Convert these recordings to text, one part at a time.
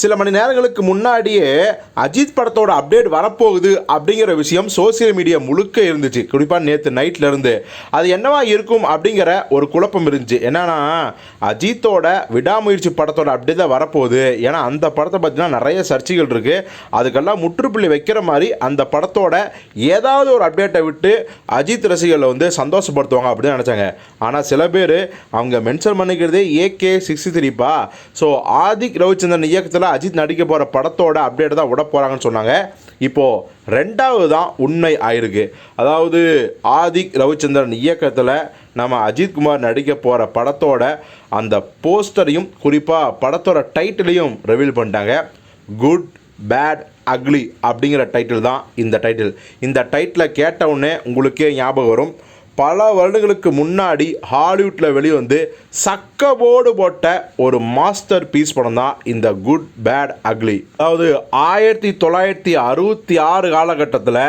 சில மணி நேரங்களுக்கு முன்னாடியே அஜித் படத்தோட அப்டேட் வரப்போகுது அப்படிங்கிற விஷயம் சோசியல் மீடியா முழுக்க இருந்துச்சு. குறிப்பாக நேற்று நைட்ல இருந்து. அது என்னவா இருக்கும் அப்படிங்கிற ஒரு குழப்பம் இருந்துச்சு. என்னன்னா அஜித்தோட விடாமுயற்சி படத்தோட அப்டேட் தான் வரப்போகுது. ஏன்னா அந்த படத்தை பார்த்தீங்கன்னா நிறைய சர்ச்சைகள் இருக்குது அதுக்கெல்லாம் முற்றுப்புள்ளி வைக்கிற மாதிரி அந்த படத்தோட ஏதாவது ஒரு அப்டேட்டை விட்டு அஜித் ரசிகர்களை வந்து சந்தோஷப்படுத்துவாங்க அப்படின்னு நினச்சாங்க. ஆனால் சில பேர் அவங்க மென்ஷன் பண்ணிக்கிறதே ஏகே சிக்ஸ்டி த்ரீப்பா ஸோ ஆதிக் ரவிச்சந்திரன் இயக்கத்தில் அஜித் நடிக்க போகிற படத்தோட அப்டேட் தான் விட போகிறாங்கன்னு சொன்னாங்க. இப்போது ரெண்டாவது தான் உண்மை ஆயிருக்கு. அதாவது ஆதிக் ரவிச்சந்திரன் இயக்கத்தில் நம்ம அஜித் குமார் நடிக்க போகிற படத்தோட அந்த போஸ்டரையும் குறிப்பாக படத்தோட டைட்டிலையும் ரிவீல் பண்ணிட்டாங்க. குட் பேட் அக்லி அப்படிங்கிற டைட்டில் தான் இந்த டைட்டில் இந்த டைட்டிலை கேட்டவுடனே உங்களுக்கே ஞாபகம் வரும். பல வருடங்களுக்கு முன்னாடி ஹாலிவுட்டில் வெளிவந்து சக்கபோர்டு போட்ட ஒரு மாஸ்டர் பீஸ் படம் தான் இந்த குட் பேட் அக்லி. அதாவது ஆயிரத்தி தொள்ளாயிரத்தி அறுபத்தி ஆறு காலகட்டத்தில்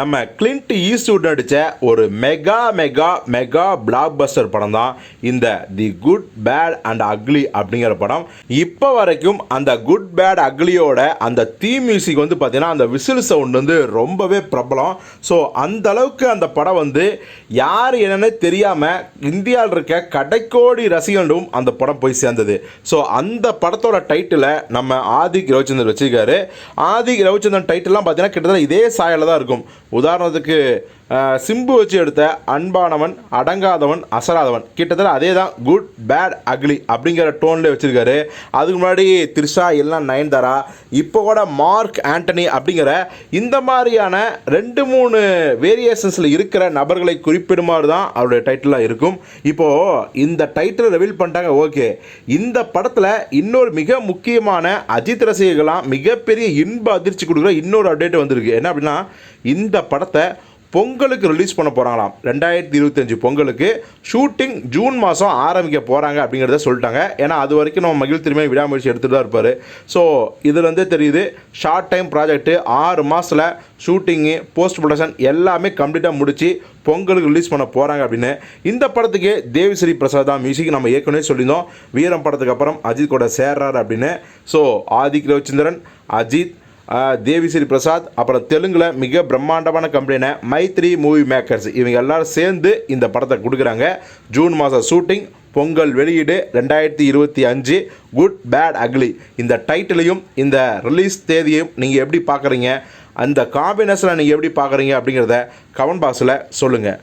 நம்ம கிளின்ட் ஈஸ்ட்வுட் நடித்த ஒரு mega mega mega blockbuster படம் தான் இந்த the good bad and ugly அப்படிங்கிற படம். இப்போ வரைக்கும் அந்த குட் பேட் அக்லியோட அந்த தீ மியூசிக் வந்து பார்த்தீங்கன்னா அந்த விசில் சவுண்ட் வந்து ரொம்பவே பிரபலம். ஸோ அந்த அளவுக்கு அந்த படம் வந்து யார் யார் என்னன்னு தெரியாமல் இந்தியாவில் இருக்க கடைக்கோடி ரசிகர்களும் அந்த படம் போய் சேர்ந்தது. ஸோ அந்த படத்தோட டைட்டிலை நம்ம ஆதிக் ரவிச்சந்திரன் வச்சிருக்காரு. ஆதிக் ரவிச்சந்திரன் டைட்டிலாம் பார்த்தீங்கன்னா கிட்டத்தட்ட இதே சாயலில் தான் இருக்கும். உதாரணத்துக்கு சிம்பு வச்சு எடுத்த அன்பானவன் அடங்காதவன் அசராதவன். கிட்டத்தட்ட அதே தான் குட் பேட் அக்லி அப்படிங்கிற டோனில் வச்சுருக்காரு. அதுக்கு முன்னாடி த்ரிஷா எல்லாம் நயன்தாரா. இப்போ கூட மார்க் ஆண்டனி அப்படிங்கிற இந்த மாதிரியான ரெண்டு மூணு வேரியேஷன்ஸில் இருக்கிற நபர்களை குறிப்பிடுமாறு தான் அவருடைய டைட்டிலாக இருக்கும். இப்போது இந்த டைட்டில் ரிவீல் பண்ணிட்டாங்க ஓகே இந்த படத்தில் இன்னொரு மிக முக்கியமான அஜித் ரசிகர்களாம் மிகப்பெரிய இன்ப அதிர்ச்சி கொடுக்குற இன்னொரு அப்டேட் வந்திருக்கு. என்ன அப்படின்னா இந்த படத்தை பொங்கலுக்கு ரிலீஸ் பண்ண போகிறாங்களாம் ரெண்டாயிரத்தி இருபத்தஞ்சு பொங்கலுக்கு ஷூட்டிங் ஜூன் மாதம் ஆரம்பிக்க போகிறாங்க அப்படிங்கிறத சொல்லிட்டாங்க. ஏன்னா அது வரைக்கும் நம்ம மகிழ் திரும்ப விடாமுயற்சி எடுத்துகிட்டு தான் இருப்பார். ஸோ இதுலேருந்தே தெரியுது ஷார்ட் டைம் ப்ராஜெக்ட்டு ஆறு மாதத்தில் ஷூட்டிங்கு போஸ்ட் ப்ரொடக்ஷன் எல்லாமே கம்ப்ளீட்டாக முடித்து பொங்கலுக்கு ரிலீஸ் பண்ண போகிறாங்க அப்படின்னு. இந்த படத்துக்கு தேவிஸ்ரீ பிரசாத் தான் மியூசிக் நம்ம ஏற்கனவே சொல்லியிருந்தோம். வீரம் படத்துக்கு அப்புறம் அஜித் கூட சேர்றாரு அப்படின்னு. ஸோ ஆதிக் ரவிச்சந்திரன் அஜித் தேவிஸ்ரீ பிரசாத் அப்புறம் தெலுங்கில் மிக பிரம்மாண்டமான கம்பெனின மைத்ரி மூவி மேக்கர்ஸ் இவங்க எல்லாரும் சேர்ந்து இந்த படத்தை கொடுக்குறாங்க. ஜூன் மாதம் ஷூட்டிங் பொங்கல் வெளியீடு ரெண்டாயிரத்தி இருபத்தி அஞ்சு குட் பேட் அக்லி இந்த டைட்டிலையும் இந்த ரிலீஸ் தேதியையும் நீங்கள் எப்படி பார்க்குறீங்க? அந்த காம்பினேஷனை நீங்கள் எப்படி பார்க்குறீங்க அப்படிங்கிறத கமெண்ட் பாக்ஸில் சொல்லுங்கள்